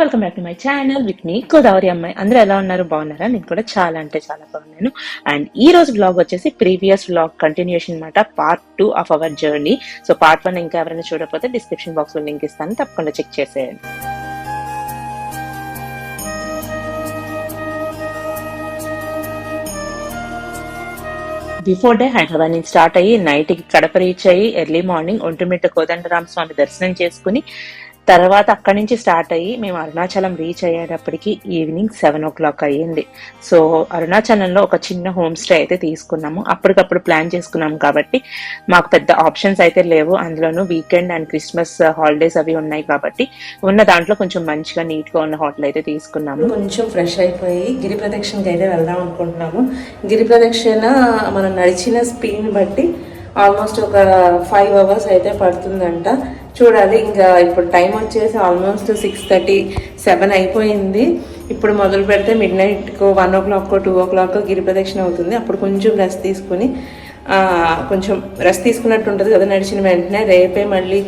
Welcome back to my channel with మీ గోదావరి అమ్మాయి. అందరూ ఎలా ఉన్నారు? బాగున్నారా? నేను కూడా చాలా అంటే చాలా బాగున్నాను. అండ్ ఈ రోజు బ్లాగ్ వచ్చేసి ప్రీవియస్ బ్లాగ్ కంటిన్యూషన్ అనమాట part two of our journey so part one ఇంకా ఎవరైనా చూడకపోతే డిస్క్రిప్షన్ బాక్స్లో లింక్ ఇస్తాను. తప్పకుండా చెక్ చేసేయండి. బిఫోర్ డే హైదరాబాద్ నుంచి స్టార్ట్ అయ్యి నైట్కి కడప రీచ్ అయ్యి ఎర్లీ మార్నింగ్ ఒంటిమిట్ట కోదండరామ స్వామి దర్శనం చేసుకుని తర్వాత అక్కడి నుంచి స్టార్ట్ అయ్యి మేము అరుణాచలం రీచ్ అయ్యేటప్పటికి ఈవినింగ్ సెవెన్ ఓ క్లాక్ అయ్యింది. సో అరుణాచలంలో ఒక చిన్న హోమ్ స్టే అయితే తీసుకున్నాము. అప్పటికప్పుడు ప్లాన్ చేసుకున్నాం కాబట్టి మాకు పెద్ద ఆప్షన్స్ అయితే లేవు. అందులోనూ వీకెండ్ అండ్ క్రిస్మస్ హాలిడేస్ అవి ఉన్నాయి కాబట్టి ఉన్న దాంట్లో కొంచెం మంచిగా నీట్గా ఉన్న హోటల్ అయితే తీసుకున్నాము. కొంచెం ఫ్రెష్ అయిపోయి గిరి ప్రదక్షిణకి అయితే వెళ్దాం అనుకుంటున్నాము. గిరి ప్రదక్షిణ మనం నడిచిన స్పీడ్ బట్టి ఆల్మోస్ట్ ఒక ఫైవ్ అవర్స్ అయితే పడుతుందంట. చూడాలి. ఇంకా ఇప్పుడు టైం వచ్చేసి ఆల్మోస్ట్ సిక్స్ థర్టీ సెవెన్ అయిపోయింది. ఇప్పుడు మొదలు పెడితే మిడ్ నైట్కు one o'clock two o'clock గిరి ప్రదక్షిణ అవుతుంది. అప్పుడు కొంచెం రెస్ట్ తీసుకుని కొంచెం రెస్ట్ తీసుకున్నట్టు ఉంటుంది కదా నడిచిన వెంటనే. రేపే మళ్ళీ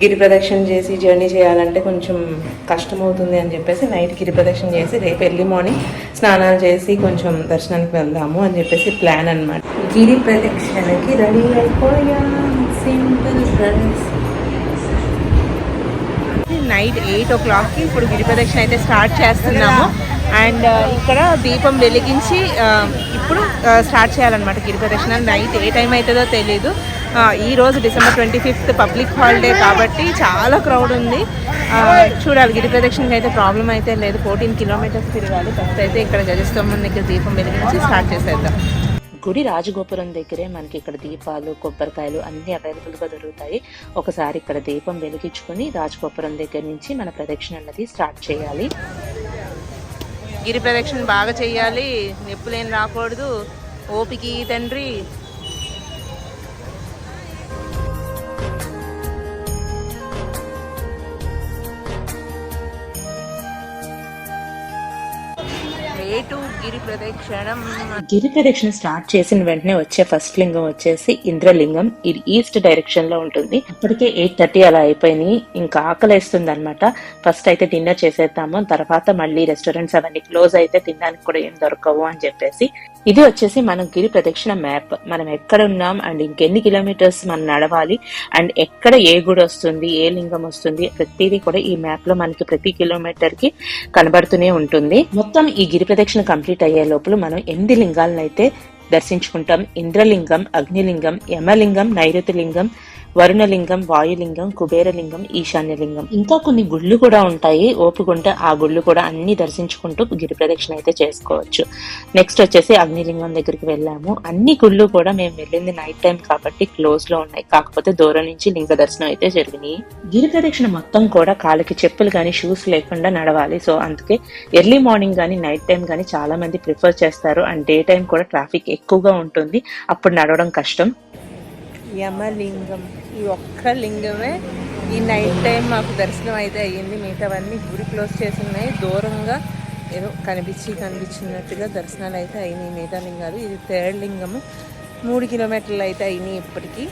గిరి ప్రదక్షిణ చేసి జర్నీ చేయాలంటే కొంచెం కష్టం అవుతుంది అని చెప్పేసి నైట్ గిరి ప్రదక్షిణ చేసి రేపు ఎర్లీ మార్నింగ్ స్నానాలు చేసి కొంచెం దర్శనానికి వెళ్దాము అని చెప్పేసి ప్లాన్ అనమాట గిరి ప్రదక్షిణకి రెడీ అయిపోయా. సింపుల్ ఫ్రెండ్స్ నైట్ ఎయిట్ ఓ క్లాక్కి ఇప్పుడు గిరి ప్రదక్షిణ అయితే స్టార్ట్ చేస్తున్నాము. అండ్ uh, ఇక్కడ దీపం వెలిగించి uh, ఇప్పుడు uh, స్టార్ట్ చేయాలన్నమాట గిరి ప్రదక్షిణ నైట్ ఏ టైం అవుతుందో తెలీదు. ఈ రోజు December twenty fifth public holiday కాబట్టి చాలా క్రౌడ్ ఉంది. చూడాలి గిరి ప్రదక్షిణకి అయితే ప్రాబ్లం అయితే లేదు. ఫోర్టీన్ కిలోమీటర్స్ తిరగాలి. ఫస్ట్ అయితే ఇక్కడ గజస్తంభం దగ్గర దీపం వెలిగించి స్టార్ట్ చేసేద్దాం. గుడి రాజగోపురం దగ్గరే మనకి ఇక్కడ దీపాలు కొబ్బరికాయలు అన్ని అవైలబుల్గా దొరుకుతాయి. ఒకసారి ఇక్కడ దీపం వెలిగించుకొని రాజగోపురం దగ్గర నుంచి మన ప్రదక్షిణ అన్నది స్టార్ట్ చేయాలి. గిరి ప్రదక్షిణ బాగా చేయాలి. నొప్పులేం రాకూడదు. ఓపికి తండ్రి. రేటు గిరి ప్రదక్షిణం. గిరి ప్రదక్షిణ స్టార్ట్ చేసిన వెంటనే వచ్చే ఫస్ట్ లింగం వచ్చేసి ఇంద్రలింగం. ఇది ఈస్ట్ డైరెక్షన్లో ఉంటుంది. ఇప్పటికే ఎయిట్ థర్టీ అలా అయిపోయినాయి. ఇంకా ఆకలిస్తుంది అనమాట ఫస్ట్ అయితే డిన్నర్ చేసేద్దాము. తర్వాత మళ్ళీ రెస్టారెంట్స్ అవన్నీ క్లోజ్ అయితే తినడానికి కూడా ఏం దొరకవు అని చెప్పేసి ఇది వచ్చేసి మనం గిరి ప్రదక్షిణ మ్యాప్. మనం ఎక్కడ ఉన్నాం అండ్ ఇంకెన్ని కిలోమీటర్స్ మనం నడవాలి అండ్ ఎక్కడ ఏ గుడి వస్తుంది ఏ లింగం వస్తుంది ప్రతిదీ కూడా ఈ మ్యాప్లో మనకి ప్రతి కిలోమీటర్కి కనబడుతూనే ఉంటుంది. మొత్తం ఈ గిరి ప్రదక్షిణ కంప్లీట్ అయ్యే లోపల మనం ఎనిమిది లింగాలను అయితే దర్శించుకుంటాం? ఇంద్రలింగం అగ్నిలింగం యమలింగం నైరుతి లింగం వరుణలింగం వాయులింగం కుబేరలింగం ఈశాన్యలింగం. ఇంకా కొన్ని గుళ్ళు కూడా ఉంటాయి. ఓపుకుంటే ఆ గుళ్ళు కూడా అన్ని దర్శించుకుంటూ గిరి ప్రదక్షిణ అయితే చేసుకోవచ్చు. నెక్స్ట్ వచ్చేసి అగ్నిలింగం దగ్గరికి వెళ్ళాము. అన్ని గుళ్ళు కూడా మేము వెళ్ళింది నైట్ టైం కాబట్టి క్లోజ్లో ఉన్నాయి. కాకపోతే దూరం నుంచి లింగ దర్శనం అయితే జరిగినాయి. గిరి ప్రదక్షిణ మొత్తం కూడా కాళ్ళకి చెప్పులు కానీ షూస్ లేకుండా నడవాలి. సో అందుకే ఎర్లీ మార్నింగ్ కానీ నైట్ టైం కానీ చాలా మంది ప్రిఫర్ చేస్తారు. అండ్ డే టైం కూడా ట్రాఫిక్ ఎక్కువగా ఉంటుంది. అప్పుడు నడవడం కష్టం. యమలింగం. ఈ ఒక్క లింగమే ఈ నైట్ టైం మాకు దర్శనం అయితే అయ్యింది. మిగతావన్నీ గుడి క్లోజ్ చేసి ఉన్నాయి. దూరంగా ఏదో కనిపించి కనిపించినట్టుగా దర్శనాలు అయితే అయినాయి. మిగతా లింగాలు. ఇది థర్డ్ లింగము. మూడు కిలోమీటర్లు అయితే అయినాయి ఇప్పటికీ.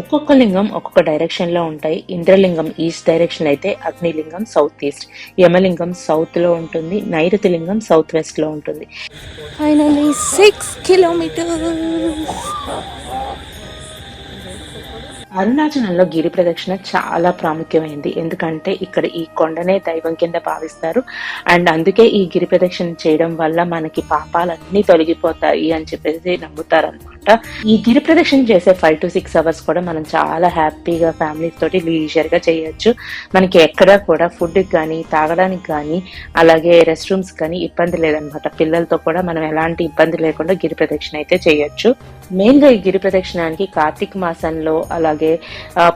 ఒక్కొక్క లింగం ఒక్కొక్క డైరెక్షన్లో ఉంటాయి. ఇంద్రలింగం ఈస్ట్ డైరెక్షన్ అయితే అగ్నిలింగం సౌత్ ఈస్ట్ యమలింగం సౌత్లో ఉంటుంది. నైరుతి లింగం సౌత్ వెస్ట్లో ఉంటుంది. ఫైనలీ సిక్స్ కిలోమీటర్స్ అరుణాచలంలో గిరి ప్రదక్షిణ చాలా ప్రాముఖ్యమైంది. ఎందుకంటే ఇక్కడ ఈ కొండనే దైవం కింద భావిస్తారు. అండ్ అందుకే ఈ గిరి ప్రదక్షిణ చేయడం వల్ల మనకి పాపాలన్నీ తొలగిపోతాయి అని చెప్పేసి అనమాట ఈ గిరి ప్రదక్షిణ చేసే ఫైవ్ టు సిక్స్ అవర్స్ కూడా మనం చాలా హ్యాపీగా ఫ్యామిలీస్ తోటి లీజర్గా చేయొచ్చు. మనకి ఎక్కడా కూడా ఫుడ్ కానీ తాగడానికి కానీ అలాగే రెస్ట్ రూమ్స్ కానీ ఇబ్బంది లేదనమాట పిల్లలతో కూడా మనం ఎలాంటి ఇబ్బంది లేకుండా గిరి ప్రదక్షిణ అయితే చేయొచ్చు. మెయిన్గా ఈ గిరి ప్రదక్షిణానికి కార్తీక మాసంలో అలాగే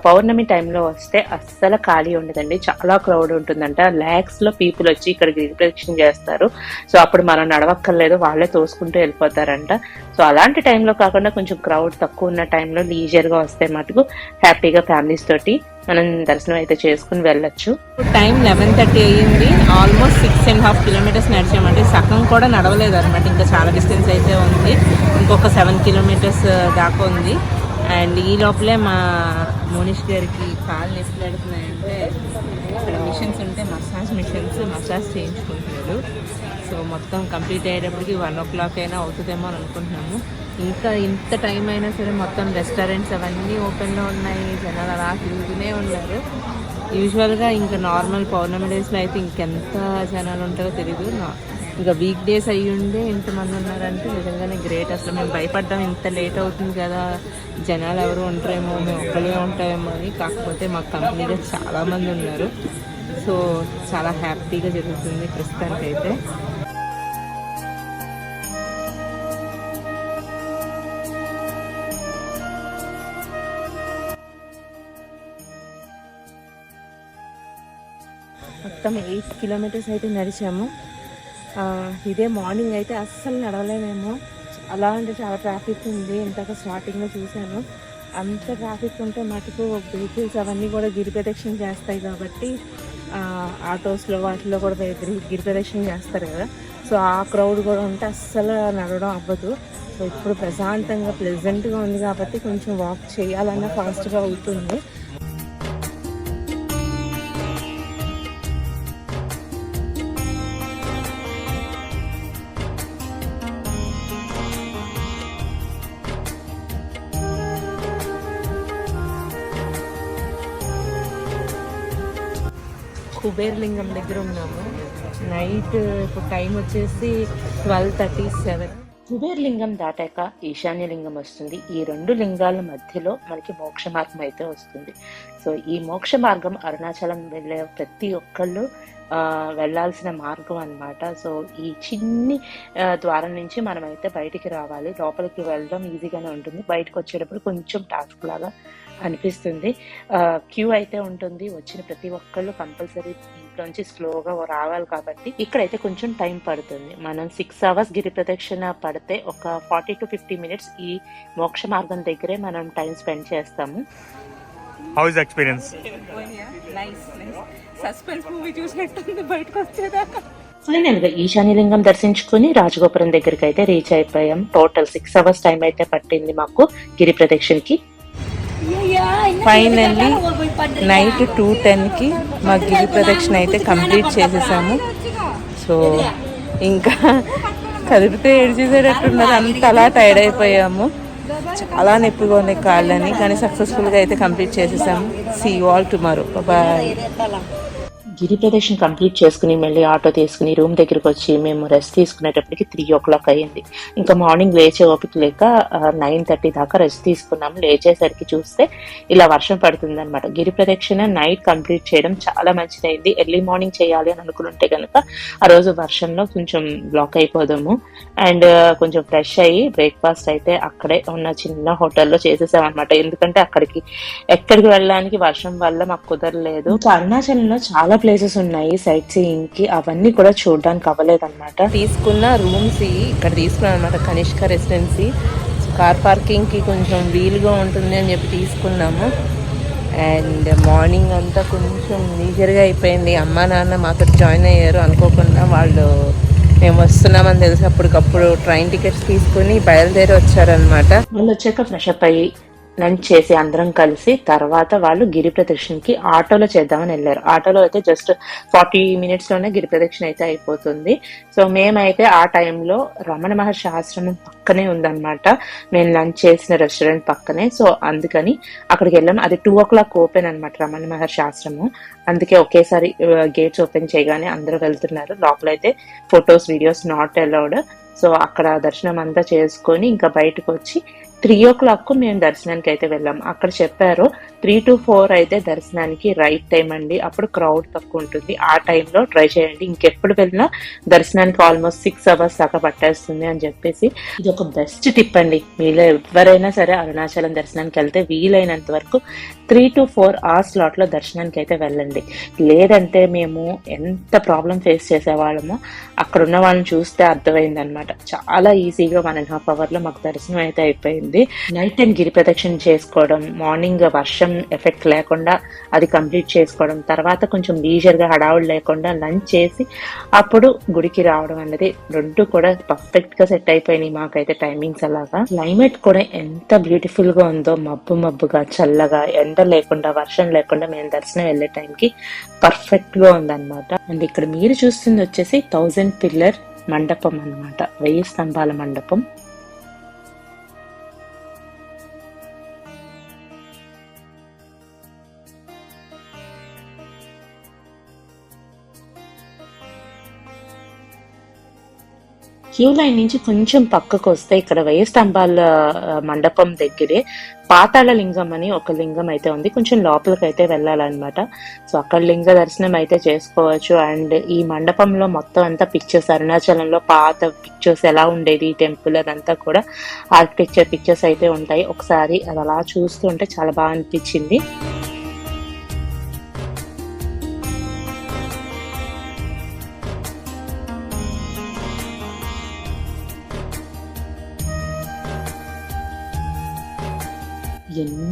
పౌర్ణమి టైంలో వస్తే అస్సలు ఖాళీ ఉండదండి. చాలా క్రౌడ్ ఉంటుందంట. ల్యాక్స్లో పీపుల్ వచ్చి ఇక్కడ గిరి ప్రదక్షిణ చేస్తారు. సో అప్పుడు మనం నడవక్కర్లేదు. వాళ్ళే తోసుకుంటూ వెళ్ళిపోతారంట. సో అలాంటి టైంలో కాకుండా కొంచెం క్రౌడ్ తక్కువ ఉన్న టైంలో లీజర్గా వస్తే మటుకు హ్యాపీగా ఫ్యామిలీస్ తోటి మనం దర్శనం అయితే చేసుకుని వెళ్ళొచ్చు. టైం లెవెన్ థర్టీ అయ్యింది. Almost six and half kilometres నడిచామంటే సగం కూడా నడవలేదు అనమాట ఇంకా చాలా డిస్టెన్స్ అయితే ఉంది. ఇంకొక సెవెన్ కిలోమీటర్స్ uh, దాకా ఉంది. అండ్ ఈ లోపలే మా మోనిష్ గారికి కాళ్ళు నొప్పి అంటే ఇక్కడ మిషన్స్ ఉంటే మసాజ్ మిషన్స్ మసాజ్ చేయించుకుంటున్నాడు. సో మొత్తం కంప్లీట్ అయ్యేటప్పటికి వన్ ఓ క్లాక్ అయినా అవుతుందేమో అని అనుకుంటున్నాము. ఇంకా ఇంత టైం అయినా సరే మొత్తం రెస్టారెంట్స్ అవన్నీ ఓపెన్లో ఉన్నాయి జనాలు అలా తిరుగుతూనే ఉన్నారు. యూజువల్గా ఇంకా నార్మల్ పౌర్ణమి డేస్లో అయితే ఇంకెంత జనాలు ఉంటారో తెలియదు ఇంకా వీక్ డేస్ అయ్యి ఉండే ఇంతమంది ఉన్నారంటే నిజంగానే గ్రేట్. అసలు మేము భయపడ్డాం ఇంత లేట్ అవుతుంది కదా జనాలు ఎవరు ఉంటారేమో మేము ఒక్కరే ఉంటామేమో అని. కాకపోతే మా కంపెనీలో చాలామంది ఉన్నారు. సో చాలా హ్యాపీగా జరుగుతుంది ప్రస్తుతానికైతే. మొత్తం ఎయిట్ కిలోమీటర్స్ అయితే నడిచాము. ఇదే మార్నింగ్ అయితే అస్సలు నడవలేమేమో. అలా అంటే చాలా ట్రాఫిక్ ఉంది. ఇంతక స్టార్టింగ్లో చూశాను. అంత ట్రాఫిక్ ఉంటే మటుకు వెహికల్స్ అవన్నీ కూడా గిరి ప్రదక్షిణ చేస్తాయి కాబట్టి ఆటోస్లో వాటిలో కూడా గిరి గిరి ప్రదక్షిణ చేస్తారు కదా. సో ఆ క్రౌడ్ కూడా ఉంటే అస్సలు నడవడం అవ్వదు. సో ఇప్పుడు ప్రశాంతంగా ప్లెజెంట్గా ఉంది కాబట్టి కొంచెం వాక్ చేయాలన్నా ఫాస్ట్గా అవుతుంది. కుబేర్ లింగం దగ్గర ఉన్నాము. నైట్ ఇప్పుడు టైం వచ్చేసి twelve thirty seven Kuber Lingam దాటాక ఈశాన్య లింగం వస్తుంది. ఈ రెండు లింగాల మధ్యలో మనకి మోక్ష మార్గం అయితే వస్తుంది. సో ఈ మోక్ష మార్గం అరుణాచలం వెళ్ళే ప్రతి ఒక్కళ్ళు వెళ్ళాల్సిన మార్గం అన్నమాట. సో ఈ చిన్ని ద్వారం నుంచి మనమైతే బయటికి రావాలి. లోపలికి వెళ్ళడం ఈజీగానే ఉంటుంది. బయటకు వచ్చేటప్పుడు కొంచెం టాస్క్ లాగా అనిపిస్తుంది. క్యూ అయితే ఉంటుంది. వచ్చిన ప్రతి ఒక్కళ్ళు కంపల్సరీ ఇంట్లోంచి స్లోగా రావాలి కాబట్టి ఇక్కడైతే కొంచెం టైం పడుతుంది. మనం సిక్స్ అవర్స్ గిరి ప్రదక్షిణ పడితే ఒక ఫార్టీ టు ఫిఫ్టీ మినిట్స్ ఈ మోక్ష మార్గం దగ్గరే మనం టైం స్పెండ్ చేస్తాము. How is the experience? Nice nice suspense movie చూసినట్టుంది బయటకు వచ్చేదాకా. ఫైనల్గా ఈశాన్యలింగం దర్శించుకుని రాజగోపురం దగ్గరికి అయితే రీచ్ అయిపోయాం. టోటల్ సిక్స్ అవర్స్ టైం అయితే పట్టింది మాకు గిరి ప్రదక్షిణకి. ఫైనల్లీ నైట్ టూ టెన్కి మా గిరి ప్రదక్షిణ అయితే కంప్లీట్ చేసేసాము. సో ఇంకా కదిపితే ఏడ్చేసేటట్టున్నది అంత అలా టైర్డ్ అయిపోయాము. చాలా నొప్పిగా ఉన్నాయి కాళ్ళని కానీ సక్సెస్ఫుల్గా అయితే కంప్లీట్ చేసేసాము. సీ ఆల్ టుమారో బాయ్ గిరి ప్రదక్షిణ కంప్లీట్ చేసుకుని మళ్ళీ ఆటో తీసుకుని రూమ్ దగ్గరికి వచ్చి మేము రెస్ట్ తీసుకునేటప్పటికి త్రీ ఓ క్లాక్ అయ్యింది. ఇంకా మార్నింగ్ లేచే ఓపిక లేక నైన్ థర్టీ దాకా రెస్ట్ తీసుకున్నాము. లేచేసరికి చూస్తే ఇలా వర్షం పడుతుంది అనమాట గిరి ప్రదక్షిణ నైట్ కంప్లీట్ చేయడం చాలా మంచిదైంది. ఎర్లీ మార్నింగ్ చేయాలి అని అనుకుంటే కనుక ఆ రోజు వర్షంలో కొంచెం బ్లాక్ అయిపోదాము. అండ్ కొంచెం ఫ్రెష్ అయ్యి బ్రేక్ఫాస్ట్ అయితే అక్కడే ఉన్న చిన్న హోటల్లో చేసేసామన్నమాట. ఎందుకంటే అక్కడికి ఎక్కడికి వెళ్ళడానికి వర్షం వల్ల మాకు కుదరలేదు. అరుణాచలంలో చాలా ప్లేసెస్ ఉన్నాయి సైట్ సీయింగ్కి అవన్నీ కూడా చూడడానికి అవ్వలేదన్నమాట. తీసుకున్న రూమ్స్ ఇక్కడ తీసుకున్నాను అనమాట కనిష్క రెసిడెన్సీ కార్ పార్కింగ్కి కొంచెం వీలుగా ఉంటుంది అని చెప్పి తీసుకున్నాము. అండ్ మార్నింగ్ అంతా కొంచెం లీజర్గా అయిపోయింది. అమ్మా నాన్న మాతో జాయిన్ అయ్యారు. అనుకోకుండా వాళ్ళు మేము వస్తున్నామని తెలిసి అప్పటికప్పుడు ట్రైన్ టికెట్స్ తీసుకుని బయలుదేరి వచ్చారనమాట వాళ్ళు వచ్చాక ఫ్రెష్ అప్ అయ్యి లంచ్ చేసి అందరం కలిసి తర్వాత వాళ్ళు గిరి ప్రదక్షిణకి ఆటోలో చేద్దామని వెళ్ళారు. ఆటోలో అయితే జస్ట్ ఫార్టీ మినిట్స్లోనే గిరి ప్రదక్షిణ అయితే అయిపోతుంది. సో మేమైతే ఆ టైంలో రమణ మహర్షి ఆశ్రమం పక్కనే ఉందన్నమాట. మేము లంచ్ చేసిన రెస్టారెంట్ పక్కనే. సో అందుకని అక్కడికి వెళ్ళాం. అది టూ ఓ క్లాక్ ఓపెన్ అనమాట రమణ మహర్షి ఆశ్రమం అందుకే ఒకేసారి గేట్స్ ఓపెన్ చేయగానే అందరూ వెళ్తున్నారు. లోపలైతే photos videos not allowed so అక్కడ దర్శనం అంతా చేసుకొని ఇంకా బయటకు వచ్చి త్రీ ఓ క్లాక్ మేము దర్శనానికి అయితే వెళ్ళాం. అక్కడ చెప్పారు త్రీ టు ఫోర్ అయితే దర్శనానికి రైట్ టైం అండి. అప్పుడు క్రౌడ్ తక్కువ ఉంటుంది. ఆ టైంలో ట్రై చేయండి. ఇంకెప్పుడు వెళ్ళినా దర్శనానికి ఆల్మోస్ట్ సిక్స్ అవర్స్ దాకా పట్టేస్తుంది అని చెప్పేసి ఇది ఒక బెస్ట్ టిప్ అండి. మీలో ఎవరైనా సరే అరుణాచలం దర్శనానికి వెళ్తే వీలైనంత వరకు త్రీ టు ఫోర్ ఆ స్లాట్లో దర్శనానికి అయితే వెళ్ళండి. లేదంటే మేము ఎంత ప్రాబ్లం ఫేస్ చేసేవాళ్ళమో అక్కడ ఉన్న వాళ్ళని చూస్తే అర్థమైంది అనమాట చాలా ఈజీగా వన్ అండ్ హాఫ్ అవర్లో మాకు దర్శనం అయితే అయిపోయింది. ఉంటుంది. నైట్ టైం గిరి ప్రదక్షిణ చేసుకోవడం మార్నింగ్ వర్షం ఎఫెక్ట్ లేకుండా అది కంప్లీట్ చేసుకోవడం తర్వాత కొంచెం లీజర్గా హడావుడు లేకుండా లంచ్ చేసి అప్పుడు గుడికి రావడం అనేది రెండు కూడా పర్ఫెక్ట్గా సెట్ అయిపోయినాయి మాకైతే టైమింగ్స్ అలాగా. క్లైమేట్ కూడా ఎంత బ్యూటిఫుల్గా ఉందో మబ్బు మబ్బుగా చల్లగా ఎండ లేకుండా వర్షం లేకుండా మేము దర్శనం వెళ్ళే టైంకి పర్ఫెక్ట్గా ఉందన్నమాట. అండ్ ఇక్కడ మీరు చూస్తుంది వచ్చేసి థౌజండ్ పిల్లర్ మండపం అన్నమాట. వెయ్యి స్తంభాల మండపం. క్యూ లైన్ నుంచి కొంచెం పక్కకు వస్తే ఇక్కడ వెయ్యి స్తంభాల మండపం దగ్గరే పాతాళ లింగం అని ఒక లింగం అయితే ఉంది. కొంచెం లోపలికి అయితే వెళ్ళాలన్నమాట. సో అక్కడ లింగ దర్శనం అయితే చేసుకోవచ్చు. అండ్ ఈ మండపంలో మొత్తం అంతా పిక్చర్స్ అరుణాచలంలో పాత పిక్చర్స్ ఎలా ఉండేది ఈ టెంపుల్ అదంతా కూడా ఆర్కిటెక్చర్ పిక్చర్స్ అయితే ఉంటాయి. ఒకసారి అది అలా చూస్తుంటే చాలా బాగా అనిపించింది.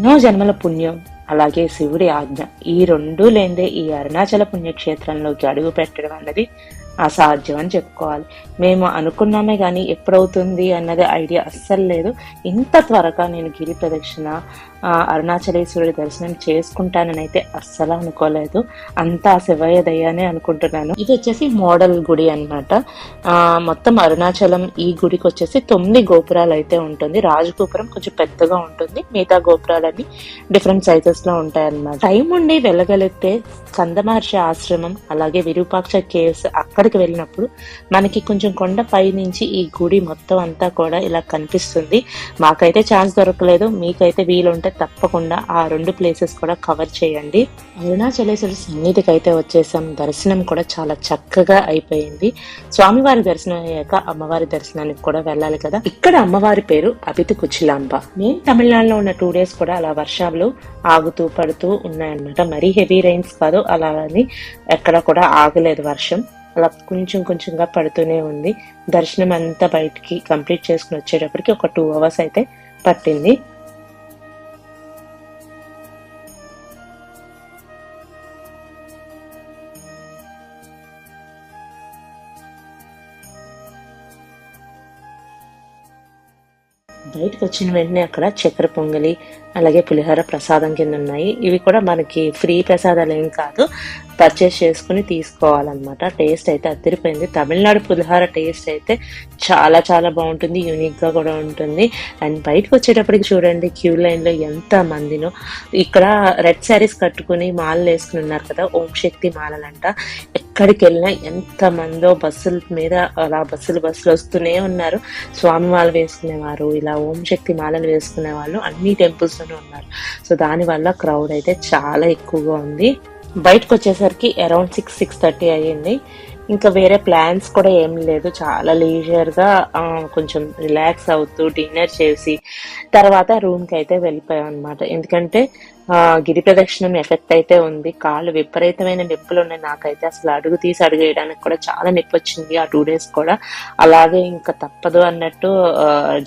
ఎన్నో జన్మల పుణ్యం. అలాగే శివుడి ఆజ్ఞ. ఈ రెండు లేదే ఈ అరుణాచల పుణ్యక్షేత్రంలోకి అడుగు పెట్టడం అన్నది అసాధ్యం అని చెప్పుకోవాలి. మేము అనుకున్నామే కానీ ఎప్పుడవుతుంది అన్నది ఐడియా అస్సలు లేదు. ఇంత త్వరగా నేను గిరి ప్రదక్షిణ అరుణాచలేశ్వరుడి దర్శనం చేసుకుంటానని అయితే అస్సలు అనుకోలేదు. అంతా శివయ్య దయ్యానే అనుకుంటున్నాను. ఇది వచ్చేసి మోడల్ గుడి అన్నమాట. మొత్తం అరుణాచలం ఈ గుడికి వచ్చేసి తొమ్మిది గోపురాలు అయితే ఉంటుంది. రాజగోపురం కొంచెం పెద్దగా ఉంటుంది. మిగతా గోపురాలన్నీ డిఫరెంట్ సైజెస్లో ఉంటాయి టైం ఉండి వెళ్ళగలిగితే కందమహర్షి ఆశ్రమం అలాగే విరూపాక్ష కేవ్స్ అక్కడికి వెళ్ళినప్పుడు మనకి కొంచెం కొండ పై నుంచి ఈ గుడి మొత్తం అంతా కూడా ఇలా కనిపిస్తుంది. మాకైతే ఛాన్స్ దొరకలేదు. మీకైతే వీలుంటే తప్పకుండా ఆ రెండు ప్లేసెస్ కూడా కవర్ చేయండి. అరుణాచలేశ్వర సన్నిధికి అయితే వచ్చేసాం. దర్శనం కూడా చాలా చక్కగా అయిపోయింది. స్వామివారి దర్శనం అయ్యాక అమ్మవారి దర్శనానికి కూడా వెళ్ళాలి కదా. ఇక్కడ అమ్మవారి పేరు అభితి కుచిలాంబ. మేము తమిళనాడులో ఉన్న టూ డేస్ కూడా అలా వర్షాలు ఆగుతూ పడుతూ ఉన్నాయన్నమాట. మరీ హెవీ రైన్స్ కాదు అలా అని ఎక్కడ కూడా ఆగలేదు వర్షం. అలా కొంచెం కొంచెంగా పడుతూనే ఉంది. దర్శనం అంతా బయటికి కంప్లీట్ చేసుకుని వచ్చేటప్పటికి ఒక టూ అవర్స్ అయితే పట్టింది. బయటకు వచ్చిన వెంటనే అక్కడ చక్కెర పొంగలి అలాగే పులిహోర ప్రసాదం కింద ఉన్నాయి. ఇవి కూడా మనకి ఫ్రీ ప్రసాదాలు ఏం కాదు. పర్చేస్ చేసుకుని తీసుకోవాలన్నమాట. టేస్ట్ అయితే అదిరిపోయింది తమిళనాడు పులిహోర టేస్ట్ అయితే చాలా చాలా బాగుంటుంది. యూనిక్గా కూడా ఉంటుంది. అండ్ బయటకు వచ్చేటప్పటికి చూడండి క్యూ లైన్లో ఎంత మందినో. ఇక్కడ రెడ్ శారీస్ కట్టుకుని మాలలు వేసుకుని ఉన్నారు కదా ఓం శక్తి మాలలంట. ఎక్కడికి వెళ్ళినా ఎంత మందో బస్సుల మీద అలా బస్సులు బస్సులు వస్తూనే ఉన్నారు. స్వామి మాల వేసుకునేవారు ఇలా ఓం శక్తి మాలలు వేసుకునే వాళ్ళు అన్ని టెంపుల్స్ లోనే ఉన్నారు. సో దానివల్ల క్రౌడ్ అయితే చాలా ఎక్కువగా ఉంది. బయటకు వచ్చేసరికి అరౌండ్ సిక్స్ సిక్స్ థర్టీ అయ్యింది. ఇంకా వేరే ప్లాన్స్ కూడా ఏం లేదు. చాలా లీజర్గా కొంచెం రిలాక్స్ అవుతూ డిన్నర్ చేసి తర్వాత రూమ్కి అయితే వెళ్ళిపోయాం అనమాట ఎందుకంటే గిరి ప్రదక్షిణం ఎఫెక్ట్ అయితే ఉంది. కాళ్ళు విపరీతమైన నొప్పులు ఉన్నాయి. నాకైతే అసలు అడుగు తీసి అడుగు వేయడానికి కూడా చాలా నొప్పి వచ్చింది ఆ టూ డేస్ కూడా. అలాగే ఇంకా తప్పదు అన్నట్టు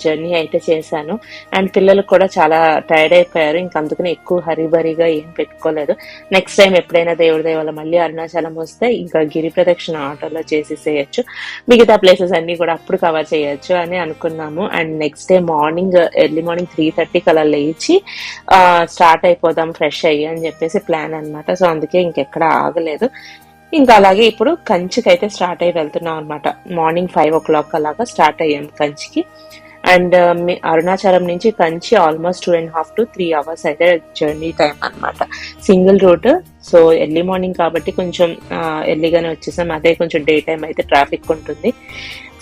జర్నీ అయితే చేశాను. అండ్ పిల్లలు కూడా చాలా టైర్డ్ అయిపోయారు. ఇంకా అందుకని ఎక్కువ హరీబరీగా ఏం పెట్టుకోలేదు. నెక్స్ట్ టైం ఎప్పుడైనా దేవుడి దేవాల మళ్ళీ అరుణాచలం వస్తే ఇంకా గిరి ప్రదక్షిణ ఆటోలో చేసేసేయచ్చు. మిగతా ప్లేసెస్ అన్ని కూడా అప్పుడు కవర్ చేయొచ్చు అని అనుకున్నాము. And next day morning early morning three థర్టీకి అలా లేచి స్టార్ట్ పోదాం ఫ్రెష్ అయ్యి అని చెప్పేసి ప్లాన్ అనమాట సో అందుకే ఇంకెక్కడ ఆగలేదు. ఇంకా అలాగే ఇప్పుడు కంచికి అయితే స్టార్ట్ అయ్యి వెళ్తున్నాం అనమాట మార్నింగ్ ఫైవ్ ఓ క్లాక్ అలాగా స్టార్ట్ అయ్యాం కంచికి. అండ్ uh, అరుణాచలం నుంచి Kanchi almost two and half to three hours అయితే జర్నీ టైం అనమాట single route so early morning కాబట్టి కొంచెం uh, ఎర్లీగానే వచ్చేసాం. అదే కొంచెం డే టైం అయితే ట్రాఫిక్ ఉంటుంది.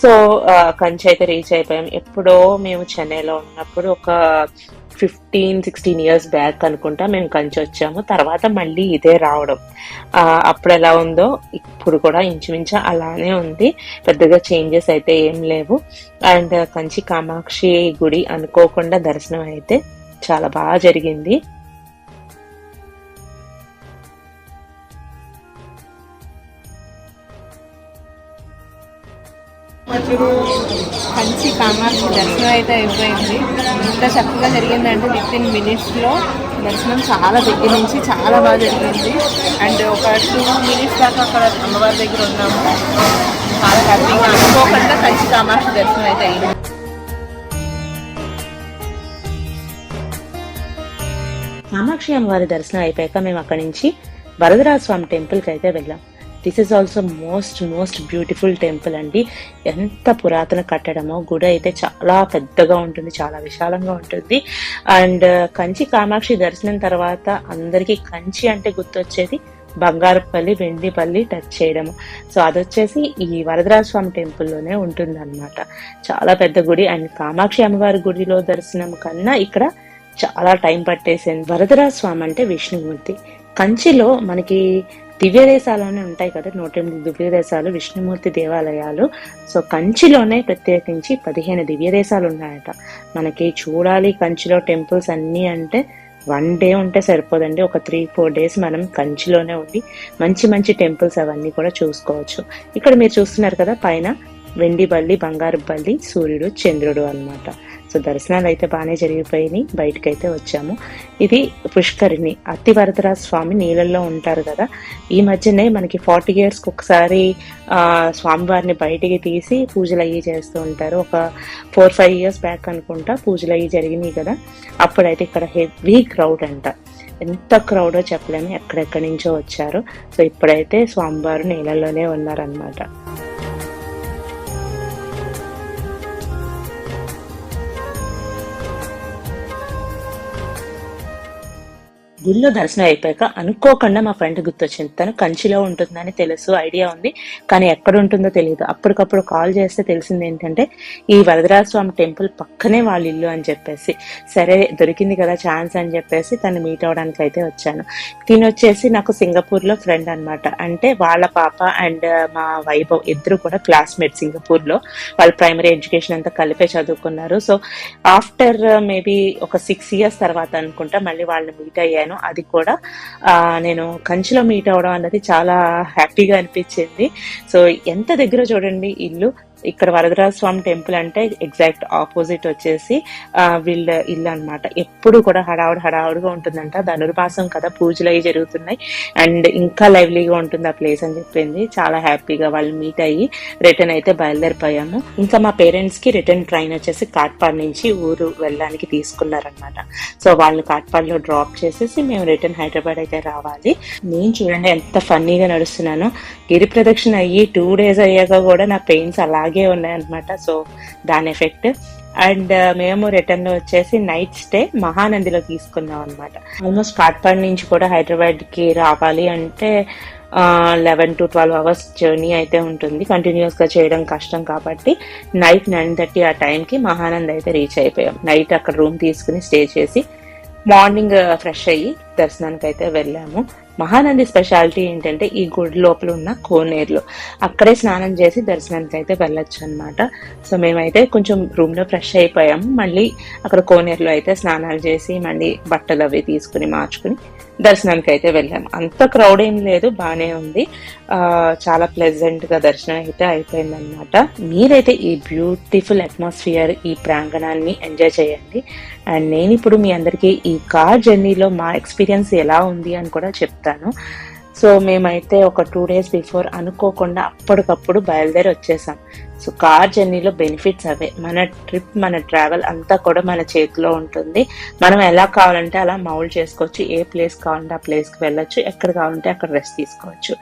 సో uh, కంచి అయితే రీచ్ అయిపోయాం. ఎప్పుడో మేము చెన్నైలో ఉన్నప్పుడు ఒక ఫిఫ్టీన్ సిక్స్టీన్ ఇయర్స్ బ్యాక్ అనుకుంటా మేము కంచి వచ్చాము. తర్వాత మళ్ళీ ఇదే రావడం. అప్పుడు ఎలా ఉందో ఇప్పుడు కూడా ఇంచుమించు అలానే ఉంది. పెద్దగా చేంజెస్ అయితే ఏం లేవు. అండ్ కంచి కామాక్షి గుడి అనుకోకుండా దర్శనం అయితే చాలా బాగా జరిగింది. కంచి కామాక్షి దర్శనం అయితే అయిపోయింది. ఇంత చక్కగా జరిగిందంటే ఫిఫ్టీన్ మినిట్స్లో దర్శనం చాలా దగ్గర నుంచి చాలా బాగా జరిగింది. అండ్ ఒక టూ మినిట్స్ దాకా అక్కడ అమ్మవారి దగ్గర ఉన్నాము. చాలా హ్యాపీగా అనుకోకుండా కంచి కామాక్షి దర్శనం అయితే అయింది. కామాక్షి అమ్మవారి దర్శనం అయిపోయాక మేము అక్కడి నుంచి వరదరాజ స్వామి టెంపుల్కి అయితే వెళ్ళాం. This is also most most beautiful temple అండి. ఎంత పురాతన కట్టడమో గుడి అయితే చాలా పెద్దగా ఉంటుంది చాలా విశాలంగా ఉంటుంది. అండ్ uh, కంచి కామాక్షి దర్శనం తర్వాత అందరికీ కంచి అంటే గుర్తొచ్చేది బంగారుపల్లి వెండిపల్లి టచ్ చేయడము. సో అదొచ్చేసి ఈ వరదరాజ స్వామి టెంపుల్లోనే ఉంటుంది అనమాట చాలా పెద్ద గుడి అండ్ కామాక్షి అమ్మవారి గుడిలో దర్శనం కన్నా ఇక్కడ చాలా టైం పట్టేసింది. వరదరాజ స్వామి అంటే విష్ణుమూర్తి. కంచిలో మనకి దివ్యదేశాలునే ఉంటాయి కదా నూట ఎనిమిది దివ్య దేశాలు విష్ణుమూర్తి దేవాలయాలు. సో కంచిలోనే ప్రత్యేకించి పదిహేను దివ్య దేశాలు ఉన్నాయట మనకి చూడాలి కంచిలో టెంపుల్స్ అన్నీ అంటే వన్ డే ఉంటే సరిపోదండి. ఒక త్రీ ఫోర్ డేస్ మనం కంచిలోనే ఉండి మంచి మంచి టెంపుల్స్ అవన్నీ కూడా చూసుకోవచ్చు. ఇక్కడ మీరు చూస్తున్నారు కదా పైన వెండి బల్లి బంగారు బల్లి సూర్యుడు చంద్రుడు అనమాట సో దర్శనాలు అయితే బాగానే జరిగిపోయినాయి. బయటకు అయితే వచ్చాము. ఇది పుష్కరిణి. అత్తివరదరాజ వరదరాజ స్వామి నీళ్ళల్లో ఉంటారు కదా. ఈ మధ్యనే మనకి ఫార్టీ ఇయర్స్కి ఒకసారి స్వామివారిని బయటికి తీసి పూజలు అయ్యి చేస్తూ ఉంటారు. ఒక ఫోర్ ఫైవ్ ఇయర్స్ బ్యాక్ అనుకుంటా పూజలు అయ్యి జరిగినాయి కదా. అప్పుడైతే ఇక్కడ హెవీ క్రౌడ్ అంట. ఎంత క్రౌడో చెప్పలేము. ఎక్కడెక్కడి నుంచో వచ్చారు. సో ఇప్పుడైతే స్వామివారు నీళ్ళలోనే ఉన్నారనమాట గుళ్ళో దర్శనం అయిపోయాక అనుకోకుండా మా ఫ్రెండ్ గుర్తొచ్చింది. తను కంచిలో ఉంటుందని తెలుసు ఐడియా ఉంది కానీ ఎక్కడ ఉంటుందో తెలియదు. అప్పటికప్పుడు కాల్ చేస్తే తెలిసింది ఏంటంటే ఈ వరదరాజ స్వామి టెంపుల్ పక్కనే వాళ్ళ ఇల్లు అని చెప్పేసి సరే దొరికింది కదా ఛాన్స్ అని చెప్పేసి తను మీట్ అవడానికి అయితే వచ్చాను. తిని వచ్చేసి నాకు సింగపూర్లో ఫ్రెండ్ అన్నమాట. అంటే వాళ్ళ పాప అండ్ మా వైభవ్ ఇద్దరు కూడా క్లాస్మేట్ సింగపూర్లో వాళ్ళు ప్రైమరీ ఎడ్యుకేషన్ అంతా కలిపే చదువుకున్నారు. సో ఆఫ్టర్ మేబీ ఒక సిక్స్ ఇయర్స్ తర్వాత అనుకుంటా మళ్ళీ వాళ్ళని మీట్ అయ్యాను. అది కూడా ఆ, నేను కంచిలో మీట్ అవడం అన్నది చాలా హ్యాపీగా అనిపించింది. సో ఎంత దగ్గర చూడండి ఇల్లు ఇక్కడ వరదరాజ స్వామి టెంపుల్ అంటే ఎగ్జాక్ట్ ఆపోజిట్ వచ్చేసి వీళ్ళ ఇల్లు అనమాట ఎప్పుడు కూడా హడావుడు హడావుడిగా ఉంటుందంట. ధనుర్మాసం కదా పూజలు అవి జరుగుతున్నాయి. అండ్ ఇంకా లైవ్లీగా ఉంటుంది ఆ ప్లేస్ అని చెప్పింది. చాలా హ్యాపీగా వాళ్ళు మీట్ అయ్యి రిటర్న్ అయితే బయలుదేరిపోయాము. ఇంకా మా పేరెంట్స్కి రిటర్న్ ట్రైన్ వచ్చేసి కాట్పాడ్ నుంచి ఊరు వెళ్ళడానికి తీసుకున్నారనమాట సో వాళ్ళు కాట్పాడ్లో డ్రాప్ చేసేసి మేము రిటర్న్ హైదరాబాద్ అయితే రావాలి. నేను చూడండి ఎంత ఫన్నీగా నడుస్తున్నాను. గిరి ప్రదక్షిణ అయ్యి టూ డేస్ అయ్యాక కూడా నా పెయిన్స్ అలాగే ఉన్నాయన్నమాట. సో దాని ఎఫెక్ట్. అండ్ uh, మేము రిటర్న్లో వచ్చేసి నైట్ స్టే మహానందిలో తీసుకున్నాం అనమాట ఆల్మోస్ట్ కాట్పాడ్ నుంచి కూడా హైదరాబాద్కి రావాలి అంటే eleven to twelve hours journey అయితే ఉంటుంది. కంటిన్యూస్గా చేయడం కష్టం కాబట్టి నైట్ నైన్ థర్టీ ఆ టైంకి మహానంద్ అయితే రీచ్ అయిపోయాం. నైట్ అక్కడ రూమ్ తీసుకుని స్టే చేసి మార్నింగ్ uh, ఫ్రెష్ అయ్యి దర్శనానికి అయితే వెళ్ళాము. మహానంది స్పెషాలిటీ ఏంటంటే ఈ గుడి లోపల ఉన్న కోనేరులు. అక్కడే స్నానం చేసి దర్శనానికి అయితే వెళ్ళొచ్చు అనమాట సో మేమైతే కొంచెం రూమ్లో ఫ్రెష్ అయిపోయాము మళ్ళీ అక్కడ కోనేరులో అయితే స్నానాలు చేసి మళ్ళీ బట్టలు అవి తీసుకుని మార్చుకుని దర్శనానికి అయితే వెళ్ళాము అంత క్రౌడ్ ఏం లేదు బాగానే ఉంది. చాలా ప్లెజెంట్గా దర్శనం అయితే అయిపోయింది అనమాట మీరైతే ఈ బ్యూటిఫుల్ అట్మాస్ఫియర్ ఈ ప్రాంగణాన్ని ఎంజాయ్ చేయండి. అండ్ నేను ఇప్పుడు మీ అందరికీ ఈ కార్ జర్నీలో మా ఎక్స్పీరియన్స్ ఎలా ఉంది అని కూడా చెప్తాను. సో మేమైతే ఒక టూ డేస్ బిఫోర్ అనుకోకుండా అప్పటికప్పుడు బయలుదేరి వచ్చేసాం. సో కార్ జర్నీలో బెనిఫిట్స్ అవే. మన ట్రిప్ మన ట్రావెల్ అంతా కూడా మన చేతిలో ఉంటుంది. మనం ఎలా కావాలంటే అలా మౌల్డ్ చేసుకోవచ్చు. ఏ ప్లేస్ కావాలంటే ఆ ప్లేస్కి వెళ్ళొచ్చు. ఎక్కడ కావాలంటే అక్కడ రెస్ట్ తీసుకోవచ్చు.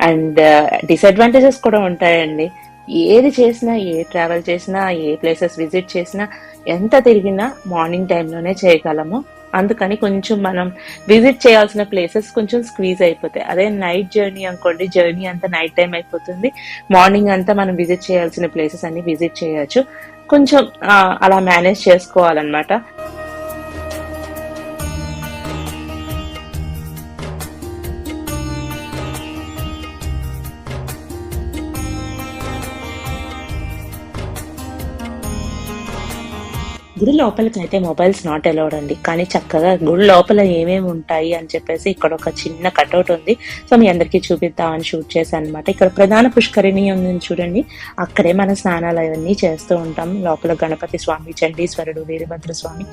అండ్ డిసడ్వాంటేజెస్ uh, కూడా ఉంటాయండి. ఏది చేసినా ఏ ట్రావెల్ చేసినా ఏ ప్లేసెస్ విజిట్ చేసినా ఎంత తిరిగినా మార్నింగ్ టైంలోనే చేయగలము. అందుకని కొంచెం మనం విజిట్ చేయాల్సిన ప్లేసెస్ కొంచెం స్క్వీజ్ అయిపోతాయి. అదే నైట్ జర్నీ అనుకోండి జర్నీ అంతా నైట్ టైం అయిపోతుంది. మార్నింగ్ అంతా మనం విజిట్ చేయాల్సిన ప్లేసెస్ అన్ని విజిట్ చేయొచ్చు. కొంచెం అలా మేనేజ్ చేసుకోవాలన్నమాట. గుడి లోపలికి అయితే మొబైల్స్ నాట్ అలౌడ్ అండి. కానీ చక్కగా గుడి లోపల ఏమేమి ఉంటాయి అని చెప్పేసి ఇక్కడ ఒక చిన్న కట్అవుట్ ఉంది. సో మీ అందరికీ చూపిద్దామని షూట్ చేశాను అనమాట ఇక్కడ ప్రధాన పుష్కరిణి ఉంది చూడండి. అక్కడే మన స్నానాలు అవన్నీ చేస్తూ ఉంటాం. లోపల గణపతి స్వామి చండీశ్వరుడు వీరభద్ర స్వామి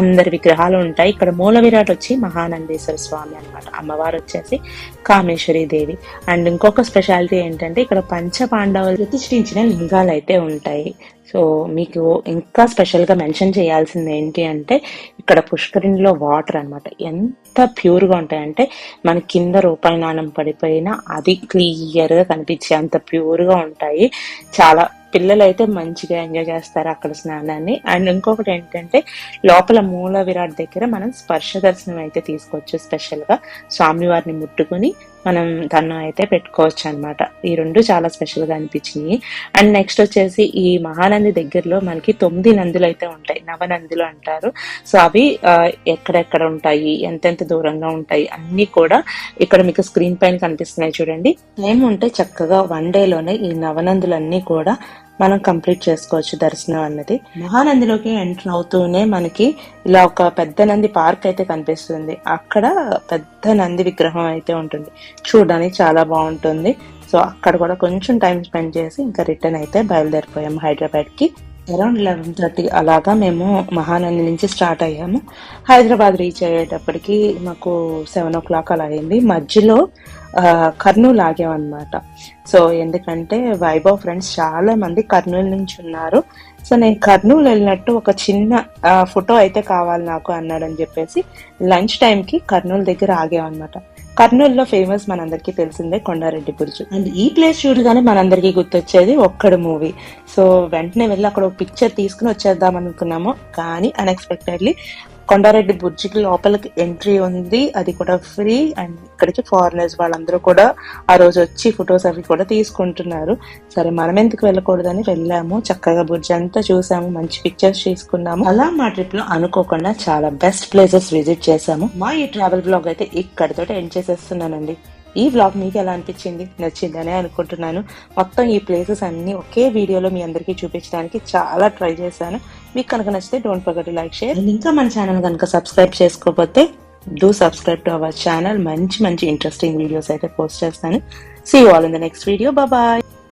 అందరి విగ్రహాలు ఉంటాయి. ఇక్కడ మూల విరాట్ వచ్చి మహానందేశ్వర స్వామి అన్నమాట. అమ్మవారు వచ్చేసి కామేశ్వరి దేవి. అండ్ ఇంకొక స్పెషాలిటీ ఏంటంటే ఇక్కడ పంచ పాండవులు ప్రతిష్ఠించిన లింగాలు అయితే ఉంటాయి. సో మీకు ఇంకా స్పెషల్గా మెన్షన్ చేయాల్సింది ఏంటి అంటే ఇక్కడ పుష్కరిణిలో వాటర్ అన్నమాట. ఎంత ప్యూర్గా ఉంటాయంటే మన కింద రూపాయి నాణం పడిపోయినా అది క్లియర్గా కనిపించే అంత ప్యూర్గా ఉంటాయి. చాలా పిల్లలు అయితే మంచిగా ఎంజాయ్ చేస్తారు అక్కడ స్నానాన్ని. అండ్ ఇంకొకటి ఏంటంటే లోపల మూల విరాట్ దగ్గర మనం స్పర్శ దర్శనం అయితే తీసుకోవచ్చు స్పెషల్గా స్వామివారిని ముట్టుకుని మనం తను అయితే పెట్టుకోవచ్చు అన్నమాట ఈ రెండు చాలా స్పెషల్గా అనిపించినాయి. అండ్ నెక్స్ట్ వచ్చేసి ఈ మహానంది దగ్గరలో మనకి తొమ్మిది నందులు అయితే ఉంటాయి. నవనందులు అంటారు. సో అవి ఆ, ఎక్కడెక్కడ ఉంటాయి? ఎంతెంత దూరంగా ఉంటాయి? అన్ని కూడా ఇక్కడ మీకు స్క్రీన్ పైన కనిపిస్తున్నాయి చూడండి. టైం ఉంటే చక్కగా వన్ డే లోనే ఈ నవనందులన్నీ కూడా మనం కంప్లీట్ చేసుకోవచ్చు దర్శనం అన్నది. మహానందిలోకి ఎంటర్ అవుతూనే మనకి ఇలా ఒక పెద్ద నంది పార్క్ అయితే కనిపిస్తుంది. అక్కడ పెద్ద నంది విగ్రహం అయితే ఉంటుంది. చూడడానికి చాలా బాగుంటుంది. సో అక్కడ కూడా కొంచెం టైం స్పెండ్ చేసి ఇంకా రిటర్న్ అయితే బయలుదేరిపోయాము హైదరాబాద్కి అరౌండ్ లెవెన్ థర్టీ అలాగా మేము మహానంది నుంచి స్టార్ట్ అయ్యాము. హైదరాబాద్ రీచ్ అయ్యేటప్పటికి మాకు సెవెన్ ఓ క్లాక్ అలా అయింది. మధ్యలో కర్నూలు ఆగామన్నమాట సో ఎందుకంటే వైభవ్ ఫ్రెండ్స్ చాలా మంది కర్నూలు నుంచి ఉన్నారు. సో నేను కర్నూలు వెళ్ళినట్టు ఒక చిన్న ఫోటో అయితే కావాలి నాకు అన్నాడని చెప్పేసి లంచ్ టైంకి కర్నూలు దగ్గర ఆగామన్నమాట కర్నూలులో ఫేమస్ మనందరికీ తెలిసిందే కొండారెడ్డి బుర్జు అండ్ ఈ ప్లేస్ చూడగానే మనందరికీ గుర్తొచ్చేది ఒక్కడు మూవీ సో వెంటనే వెళ్ళి అక్కడ ఒక పిక్చర్ తీసుకుని వచ్చేద్దాం అనుకున్నాము కానీ అన్ఎక్స్పెక్టెడ్లీ కొండారెడ్డి బుర్జికి లోపలికి ఎంట్రీ ఉంది. అది కూడా ఫ్రీ. అండ్ ఇక్కడికి ఫారినర్స్ వాళ్ళందరూ కూడా ఆ రోజు వచ్చి ఫొటోస్ అవి కూడా తీసుకుంటున్నారు. సరే మనం ఎందుకు వెళ్ళకూడదని వెళ్ళాము. చక్కగా బుర్జ్ అంతా చూసాము. మంచి పిక్చర్స్ తీసుకున్నాము అలా మా ట్రిప్లో అనుకోకుండా చాలా బెస్ట్ ప్లేసెస్ విజిట్ చేసాము మా ఈ ట్రావెల్ బ్లాగ్ అయితే ఇక్కడితో ఎండ్ చేసేస్తున్నానండి. ఈ వ్లాగ్ మీకు ఎలా అనిపించింది? నచ్చిందనే అనుకుంటున్నాను. మొత్తం ఈ ప్లేసెస్ అన్ని ఒకే వీడియోలో మీ అందరికీ చూపించడానికి చాలా ట్రై చేశాను. మీకు కనుక నచ్చితే డోంట్ ఫర్గెట్ లైక్ షేర్ ఇంకా మన ఛానల్ కనుక సబ్స్క్రైబ్ చేసుకోకపోతే do subscribe to our channel మంచి మంచి ఇంట్రెస్టింగ్ వీడియోస్ అయితే పోస్ట్ చేస్తాను. See all in the next video bye